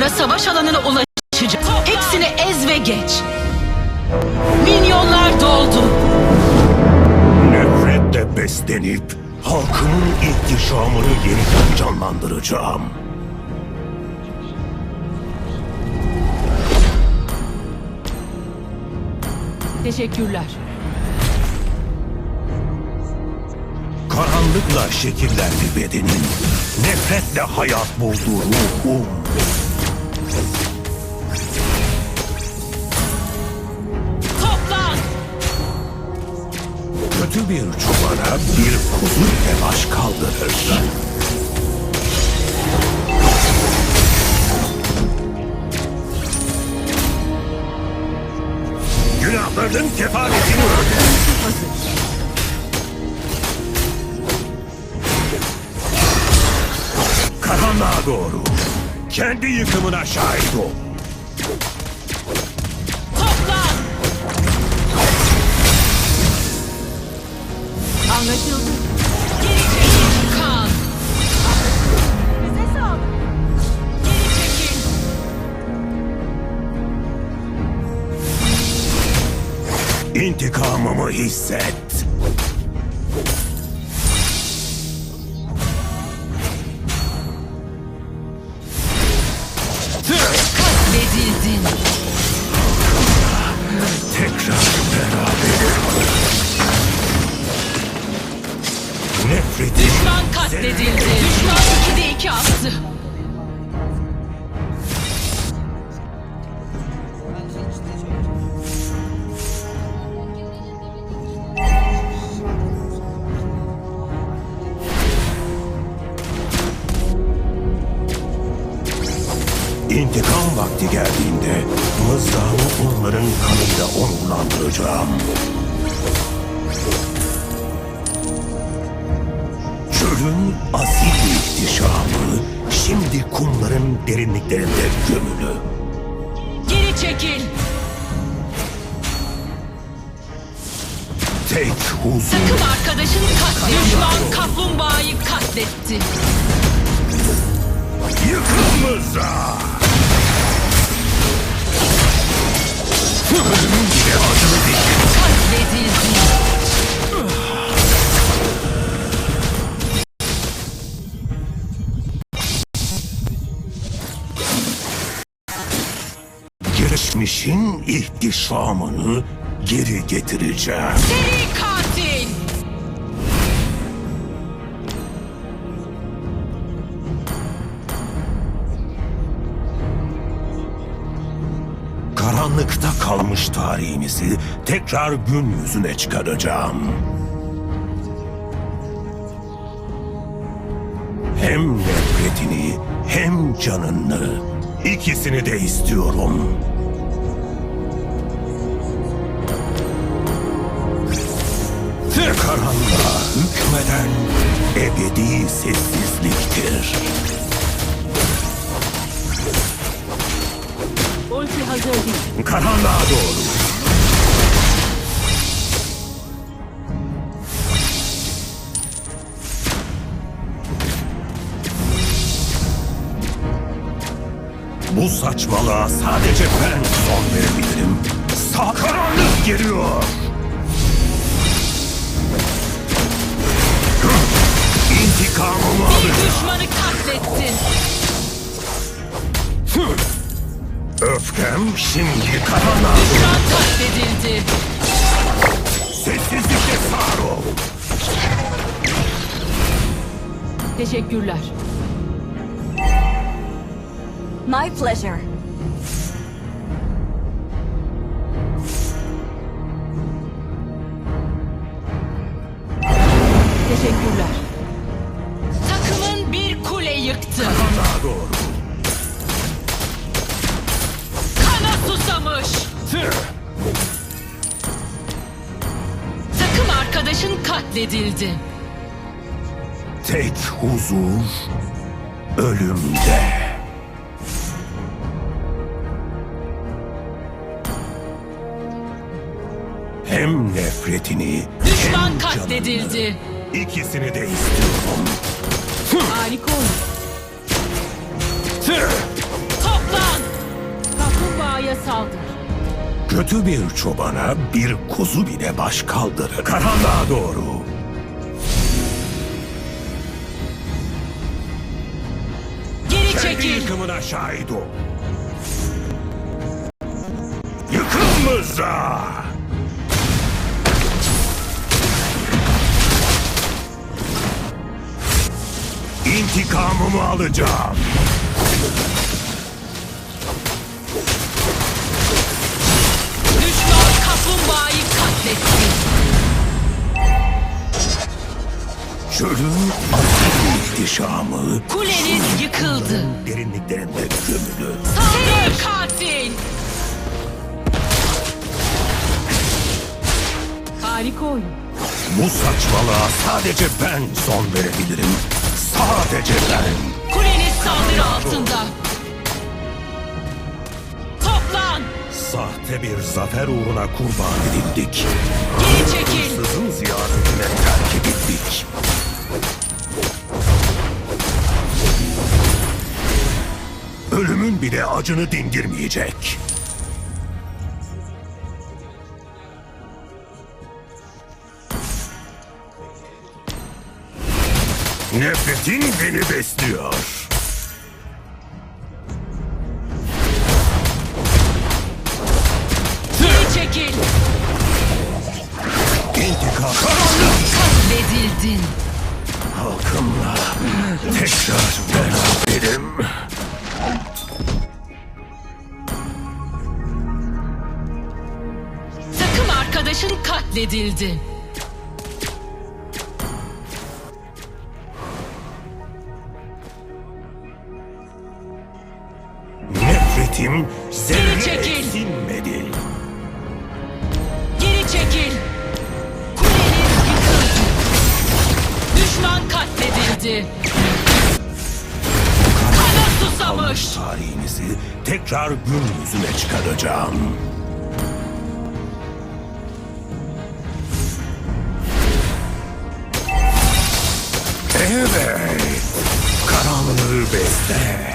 sonra savaş alanına ulaşacak. Hepsini ez ve geç. Minyonlar doldu. Nefretle beslenip halkımın ihtişamını yeniden canlandıracağım. Teşekkürler. Karanlıkla şekillendi bedenin. Nefretle hayat buldu ruhum. Bir çobana bir kuzu ile baş kaldırır. Günahların kefaretini öde. Karanlığa doğru. Kendi yıkımına şahit ol. Anlaşıldı. Geri çekil kan. Bize sağlık. Geri çekil. İntikamımı hisset. Katledildin. Katledildi. Düşman 2'de 2 attı. İntikam vakti geldiğinde mızrağımı onların kanıyla onurlandıracağım. Çölün asil ihtişamı şimdi kumların derinliklerinde gömülü. Geri çekil. Tek huzur Takım arkadaşın katledildi. Düşman kaplumbağayı katletti. yıkıl mızrağı. Ölümün bile acılı değil. Katledildi. İhtişamını geri getireceğim. Seri katil. Karanlıkta kalmış tarihimizi tekrar gün yüzüne çıkaracağım. Hem nefretini hem canını ikisini de istiyorum. Hükmeden ebedi sessizliktir. Ulti hazır değil. Karanlığa doğru. Bu saçmalığa sadece ben son verebilirim. Sağ karanlık geliyor. İntikamımı Bir alacağım. düşmanı katlettin. Öfkem şimdi doğru. Düşman katledildi. Sessizlikle sağır ol. Teşekkürler. My pleasure. Teşekkürler. Takım arkadaşın katledildi. Tek huzur ölümde. Hem nefretini Düşman hem katledildi. canını, İkisini de istiyorum. Harika oldu. Tüh! Toplan. Kötü bir çobana bir kuzu bile baş kaldırır. Karanlığa doğru. Geri Kendi çekil. yıkımına şahit ol. Yıkılmıza! İntikamımı alacağım. Çölün asil ihtişamı Kuleniz yıkıldı. derinliklerinde gömülü. Seri katil. Harika oyun. Bu saçmalığa sadece ben son verebilirim. Sadece ben. Kuleniz saldırı altında. Toplan. Sahte bir zafer uğruna kurban edildik. Geri çekil. Sızın ziyaretine terk edildik. Ölümün bile acını dindirmeyecek. Nefretin beni besliyor. Geri çekil. İntikam karanlık Katledildin. halkımla tekrar beraberim. Katledildi. Nefretim zerre sinmedi. Geri çekil. Kuleniz yıkıldı. Düşman katledildi. Kana susamış. Tarihinizi tekrar gün yüzüne çıkaracağım. Evet, karanlığı besle.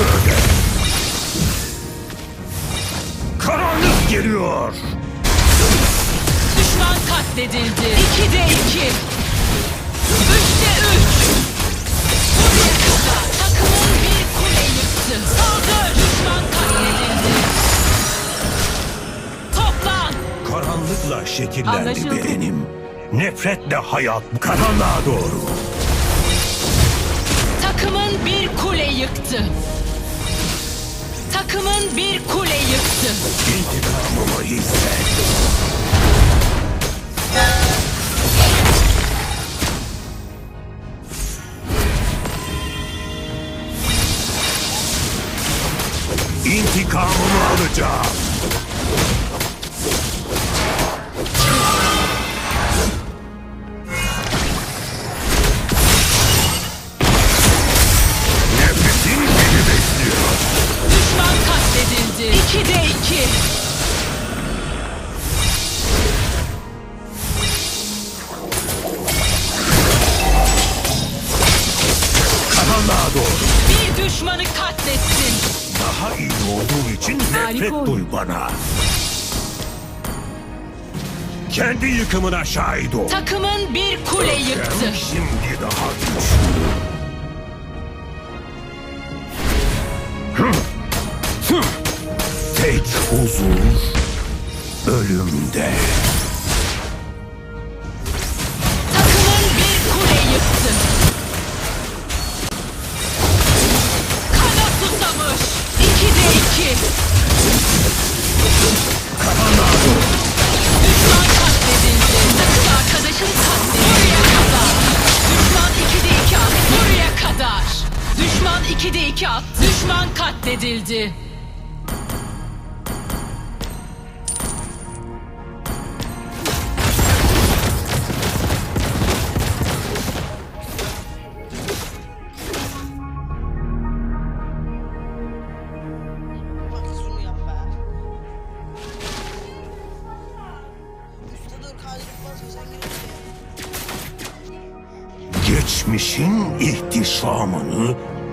Öde. Karanlık geliyor. Düşman katledildi. İki de iki. Üçte üç. Kadar. Takımın bir kule yıktı. Saldır. Düşman katledildi. Toplan. Karanlıkla şekillendi Anlaşıldı. bedenim. Nefretle hayat karanlığa doğru. Takımın bir kule yıktı. Takımın bir kule yıktı. İntikamımı hisset. Düşman katledildi. İki de iki. Karanlığa doğru. Bir düşmanı katlettin. Daha iyi olduğu için Harika nefret duy bana. Kendi yıkımına şahit ol. Takımın bir kule yıktı. Şimdi daha güçlü. Huzur ölümde. Takımın bir kule yıktı. Kana susamış. İkide iki. Düşman katledildi. Takım arkadaşın katledildi. Buraya kadar. Düşman ikide iki attı. Buraya kadar. Düşman ikide iki attı. Düşman katledildi.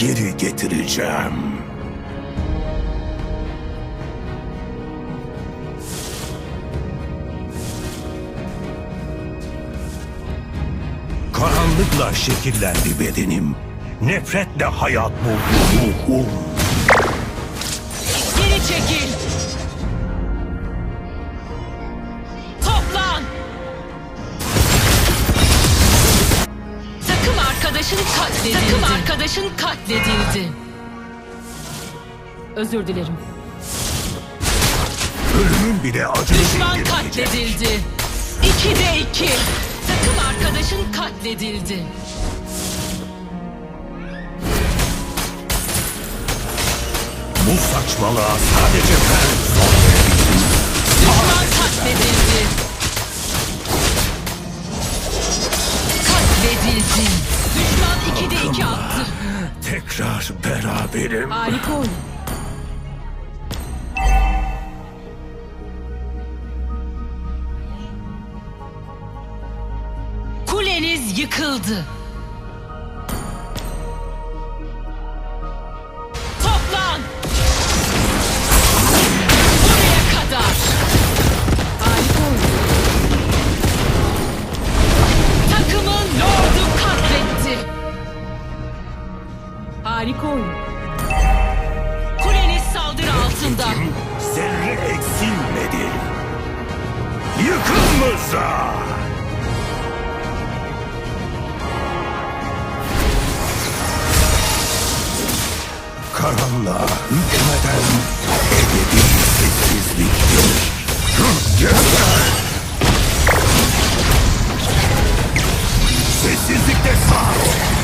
Geri getireceğim. Karanlıkla şekillendi bedenim. Nefretle hayat buldu ruhum. Geri çekil. Katledildi. Özür dilerim. Ölümün bile acını Düşman katledildi. İkide iki. Takım arkadaşın katledildi. Bu saçmalığa sadece ben son verebilirim. Düşman katledildi. Katledildi. Düşman ikide iki attı. Tekrar beraberim. Harika oyun. Kuleniz yıkıldı. Altında. Zerre eksilmedi. Yıkın mızrağı! Karanlığa hükmeden ebedi sessizliktir. Sessizlikte sağ ol.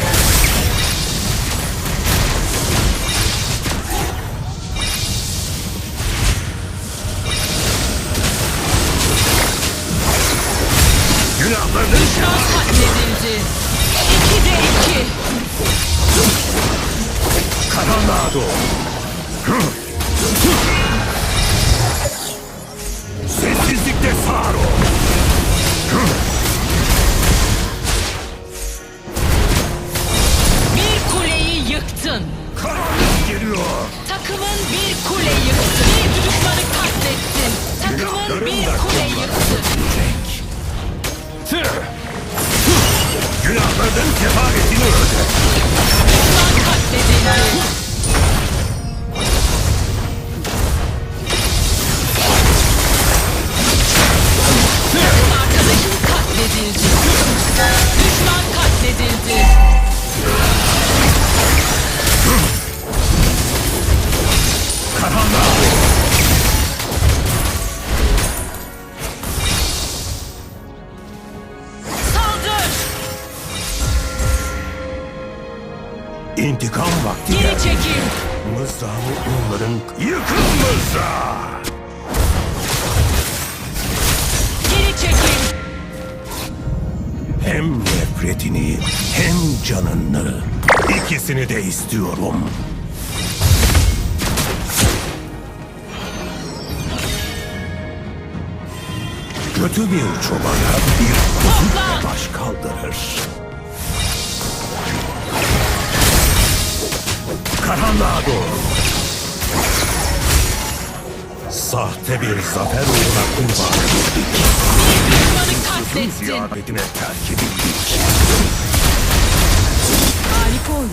Takımın bir kule yıktı. Kefaretini öde. Düşman katledildi. Takım arkadaşın katledildi. Düşman katledildi. İkisini de istiyorum. Kötü bir çobana bir kuzu baş kaldırır. Karanlığa doğru. Sahte bir zafer uğruna kurban edildik. Düşmanı katlettin. ziyafetine terk edildik. Harika oyun.